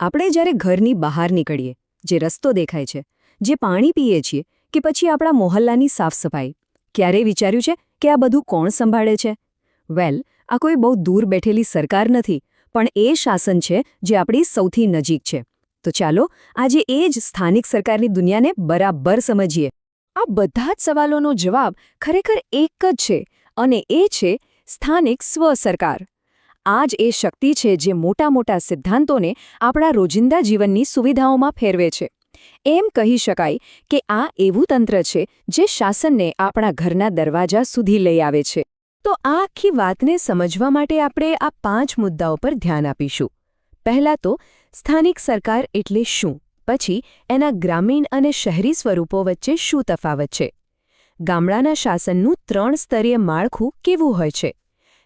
આપણે જ્યારે ઘરની બહાર નીકળીએ, જે રસ્તો દેખાય છે, જે પાણી પીએ છીએ કે પછી આપણા મોહલ્લાની સાફસફાઈ ક્યારેય વિચાર્યું છે કે આ બધું કોણ સંભાળે છે? વેલ, આ કોઈ બહુ દૂર બેઠેલી સરકાર નથી, પણ એ શાસન છે જે આપણી સૌથી નજીક છે. તો ચાલો આજે એ જ સ્થાનિક સરકારની દુનિયાને બરાબર સમજીએ. આ બધા જ સવાલોનો જવાબ ખરેખર એક જ છે અને એ છે સ્થાનિક સ્વ સરકાર. આ જ એ શક્તિ છે જે મોટા મોટા સિદ્ધાંતોને આપણા રોજિંદા જીવનની સુવિધાઓમાં ફેરવે છે. એમ કહી શકાય કે આ એવું તંત્ર છે જે શાસનને આપણા ઘરના દરવાજા સુધી લઈ આવે છે. તો આ આખી વાતને સમજવા માટે આપણે આ પાંચ મુદ્દાઓ પર ધ્યાન આપીશું. પહેલાં તો, સ્થાનિક સરકાર એટલે શું? પછી, એના ગ્રામીણ અને શહેરી સ્વરૂપો વચ્ચે શું તફાવત છે? ગામડાના શાસનનું ત્રણ સ્તરીય માળખું કેવું હોય છે?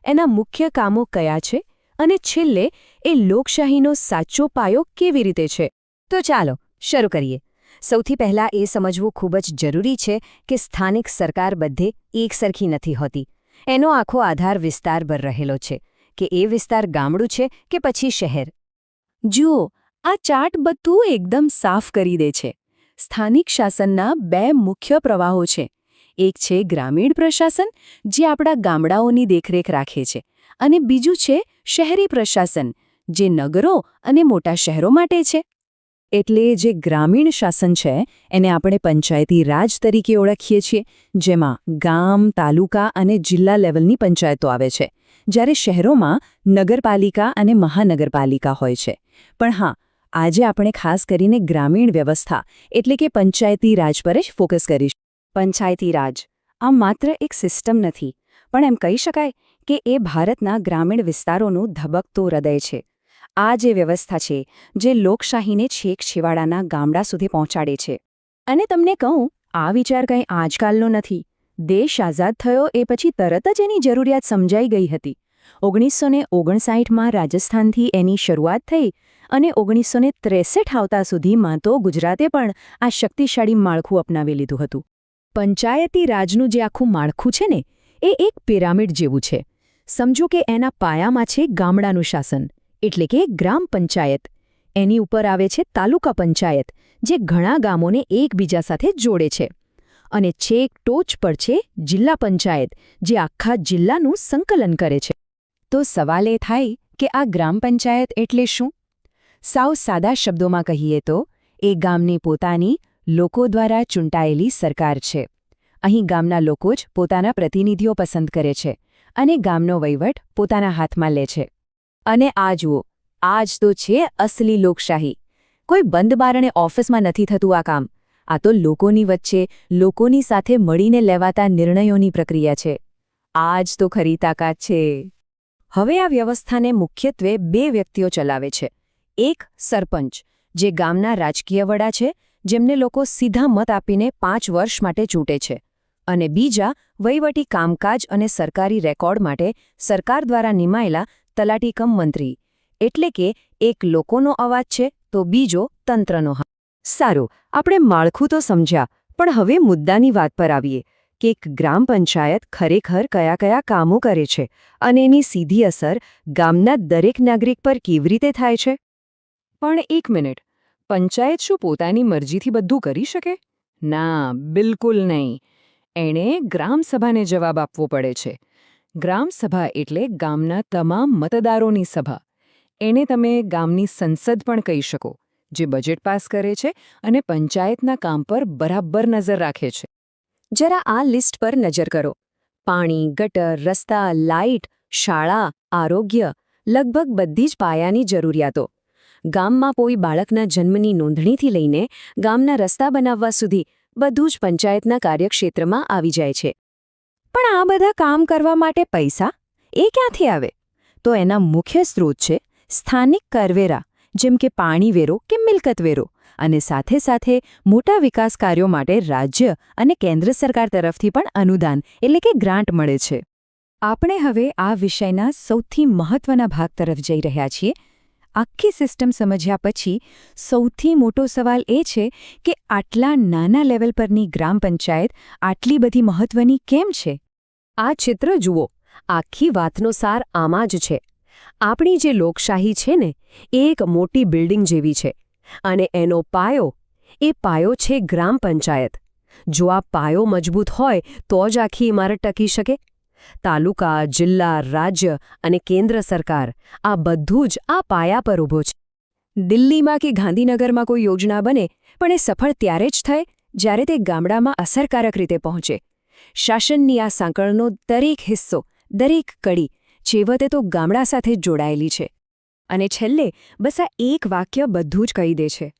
એના મુખ્ય કામો કયા છે અને છેલ્લે એ લોકશાહીનો સાચો પાયો કેવી રીતે છે? તો ચાલો, શરૂ કરીએ. સૌથી પહેલાં એ સમજવું ખૂબ જ જરૂરી છે કે સ્થાનિક સરકાર બધે એકસરખી નથી હોતી. એનો આખો આધાર વિસ્તાર પર રહેલો છે. કે એ વિસ્તાર ગામડું છે કે પછી શહેર? જુઓ, આ ચાર્ટ બધું એકદમ સાફ કરી દે છે. સ્થાનિક શાસનના બે મુખ્ય પ્રવાહો છે. એક છે ગ્રામીણ પ્રશાસન, જે આપણા ગામડાઓની દેખરેખ રાખે છે. અને બીજું છે શહેરી પ્રશાસન, જે નગરો અને મોટા શહેરો માટે છે. એટલે જે ગ્રામીણ શાસન છે, એને આપણે પંચાયતી રાજ તરીકે ઓળખીએ છીએ, જેમાં ગામ, તાલુકા અને જિલ્લા લેવલની પંચાયતો આવે છે. જ્યારે શહેરોમાં નગરપાલિકા અને મહાનગરપાલિકા હોય છે. પણ હા, આજે આપણે ખાસ કરીને ગ્રામીણ વ્યવસ્થા, એટલે કે પંચાયતી રાજ પર જ ફોકસ કરીશું. પંચાયતી રાજ. આ માત્ર એક સિસ્ટમ નથી, પણ એમ કહી શકાય કે એ ભારતના ગ્રામીણ વિસ્તારોનું ધબકતું હૃદય છે. આ જે વ્યવસ્થા છે, જે લોકશાહીને છેક છેવાડાના ગામડા સુધી પહોંચાડે છે. અને તમને કહું, આ વિચાર કંઈ આજકાલનો નથી. દેશ આઝાદ થયો એ પછી તરત જ એની જરૂરિયાત સમજાઈ ગઈ હતી. ઓગણીસો ને ઓગણસાઠમાં રાજસ્થાનથી એની શરૂઆત થઈ અને ઓગણીસો ને ત્રેસઠ આવતા સુધીમાં તો ગુજરાતે પણ આ શક્તિશાળી માળખું અપનાવી લીધું હતું. પંચાયતી રાજનું જે આખું માળખું છે ને, એ એક પિરામિડ જેવું છે. સમજો કે એના પાયામાં છે ગામડાનું શાસન, એટલે કે ગ્રામ પંચાયત. એની ઉપર આવે છે તાલુકા પંચાયત, જે ઘણા ગામોને એકબીજા સાથે જોડે છે. અને છેક ટોચ પર છે જિલ્લા પંચાયત, જે આખા જિલ્લાનું સંકલન કરે છે. તો સવાલ એ થાય કે આ ગ્રામ પંચાયત એટલે શું? સાવ સાદા શબ્દોમાં કહીએ તો, એ ગામની પોતાની લોકો દ્વારા ચૂંટાયેલી સરકાર છે. અહીં ગામના લોકો જ પોતાના પ્રતિનિધિઓ પસંદ કરે છે અને ગામનો વહીવટ પોતાના હાથમાં લે છે. અને આ જુઓ, આ જ તો છે અસલી લોકશાહી. કોઈ બંધ બારણે ઓફિસમાં નથી થતું આ કામ. આ તો લોકોની વચ્ચે લોકોની સાથે મળીને લેવાતા નિર્ણયોની પ્રક્રિયા છે. આ જ તો ખરી તાકાત છે. હવે આ વ્યવસ્થાને મુખ્યત્વે બે વ્યક્તિઓ ચલાવે છે. એક સરપંચ, જે ગામના રાજકીય વડા છે જેમને લોકો સીધા મત આપીને પાંચ વર્ષ માટે ચૂંટે છે. અને બીજા, વહીવટી કામકાજ અને સરકારી રેકોર્ડ માટે સરકાર દ્વારા નિમાયેલા તલાટીકમ મંત્રી. એટલે કે, એક લોકોનો અવાજ છે, તો બીજો તંત્રનો હા. સારું, આપણે માળખું તો સમજ્યા, પણ હવે મુદ્દાની વાત પર આવીએ. કે એક ગ્રામ પંચાયત ખરેખર કયા કયા કામો કરે છે, અને એની સીધી અસર ગામના દરેક નાગરિક પર કેવી રીતે થાય છે? પણ એક મિનિટ પંચાયત શું પોતાની મરજીથી બધું કરી શકે? ના, બિલકુલ નહીં. એણે ગ્રામસભાને જવાબ આપવો પડે છે. ગ્રામસભા એટલે ગામના તમામ મતદારોની સભા. એને તમે ગામની સંસદ પણ કહી શકો, જે બજેટ પાસ કરે છે અને પંચાયતના કામ પર બરાબર નજર રાખે છે. જરા આ લિસ્ટ પર નજર કરો. પાણી, ગટર, રસ્તા, લાઇટ, શાળા, આરોગ્ય, લગભગ બધી જ પાયાની જરૂરિયાતો. ગામમાં કોઈ બાળકના જન્મની નોંધણીથી લઈને ગામના રસ્તા બનાવવા સુધી બધું જ પંચાયતના કાર્યક્ષેત્રમાં આવી જાય છે. પણ આ બધા કામ કરવા માટે પૈસા? એ ક્યાંથી આવે? તો એના મુખ્ય સ્ત્રોત છે સ્થાનિક કરવેરા, જેમ કે પાણીવેરો કે મિલકતવેરો, અને સાથે સાથે મોટા વિકાસ કાર્યો માટે રાજ્ય અને કેન્દ્ર સરકાર તરફથી પણ અનુદાન, એટલે કે ગ્રાન્ટ મળે છે. આપણે હવે આ વિષયના સૌથી મહત્વના ભાગ તરફ જઈ રહ્યા છીએ આખી સિસ્ટમ સમજ્યા પછી સૌથી મોટો સવાલ એ છે કે આટલા નાના લેવલ પરની ગ્રામ પંચાયત આટલી બધી મહત્વની કેમ છે? આ ચિત્ર જુઓ. આખી વાતનો સાર આમાં જ છે. આપણી જે લોકશાહી છે ને, એ એક મોટી બિલ્ડિંગ જેવી છે. અને એનો પાયો, એ પાયો છે ગ્રામ પંચાયત. જો આ પાયો મજબૂત હોય, તો જ આખી ઇમારત ટકી શકે. તાલુકા, જિલ્લા, રાજ્ય અને કેન્દ્ર સરકાર આ બધું જ આ પાયા પર ઊભો છે. દિલ્હીમાં કે ગાંધીનગરમાં કોઈ યોજના બને, પણ એ સફળ ત્યારે જ થાય જ્યારે તે ગામડામાં અસરકારક રીતે પહોંચે. શાસનની આ સાંકળનો દરેક હિસ્સો, દરેક કડી છેવટે તો ગામડા સાથે જોડાયેલી છે. અને છેલ્લે બસ આ એક વાક્ય બધું જ કહી દે છે.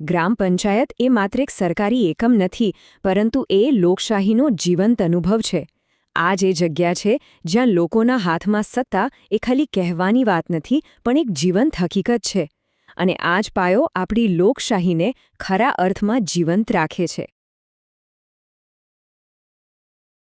ગ્રામ પંચાયત એ માત્ર એક સરકારી એકમ નથી, પરંતુ એ લોકશાહીનો જીવંત અનુભવ છે. આ જે જગ્યા છે, જ્યાં લોકોના હાથમાં સત્તા એ ખાલી કહેવાની વાત નથી, પણ એક જીવંત હકીકત છે. અને આ જ પાયો આપણી લોકશાહીને ખરા અર્થમાં જીવંત રાખે છે.